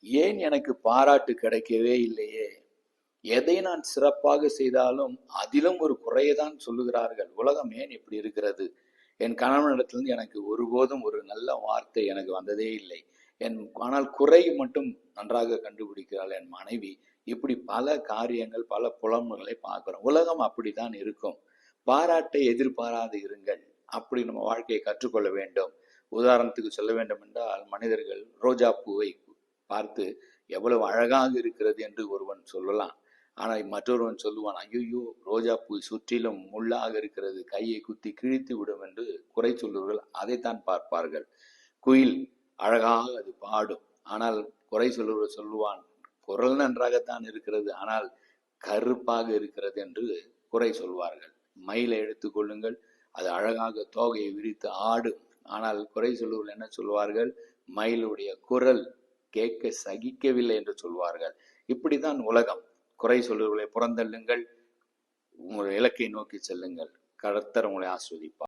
ஏன் எனக்கு பாராட்டு கிடைக்கவே இல்லையே? எதை நான் சிறப்பாக செய்தாலும் அதிலும் ஒரு குறையதான் சொல்லுகிறார்கள். உலகம் ஏன் இப்படி இருக்கிறது? என் கணவனிடத்திலிருந்து எனக்கு ஒருபோதும் ஒரு நல்ல வார்த்தை எனக்கு வந்ததே இல்லை. என் ஆனால் குறை மட்டும் நன்றாக கண்டுபிடிக்கிறாள் என் மனைவி. இப்படி பல காரியங்கள் பல புலம்புகளை பார்க்குறோம். உலகம் அப்படித்தான் இருக்கும். பாராட்டை எதிர்பாராது இருங்கள். அப்படி நம்ம வாழ்க்கையை கற்றுக்கொள்ள வேண்டும். உதாரணத்துக்கு சொல்ல வேண்டும் என்றால் மனிதர்கள் ரோஜா பூவை பார்த்து எவ்வளவு அழகாக இருக்கிறது என்று ஒருவன் சொல்லலாம். ஆனால் மற்றொருவன் சொல்லுவான் ஐயோ ரோஜா பூ சுற்றிலும் முள்ளாக இருக்கிறது. கையை குத்தி கிழித்து விடும் என்று குறை சொல்லுவர்கள் அதைத்தான் பார்ப்பார்கள். குயில் அழகாக அது பாடும். ஆனால் குறை சொல்லுவர் சொல்லுவான் குரல் நன்றாகத்தான் இருக்கிறது. ஆனால் கருப்பாக இருக்கிறது என்று குறை சொல்வார்கள். மயிலை எடுத்துக்கொள்ளுங்கள் அது அழகாக தோகையை விரித்து ஆடும். ஆனால் குறை சொல்லுவர்கள் என்ன சொல்வார்கள்? மயிலுடைய குரல் கேட்க சகிக்கவில்லை என்று சொல்வார்கள். இப்படிதான் உலகம். குறை சொல்லுகளை புறந்தள்ளுங்கள். உங்கள் இலக்கை நோக்கி செல்லுங்கள். கடத்தர் உங்களை ஆஸ்வதிப்பார்.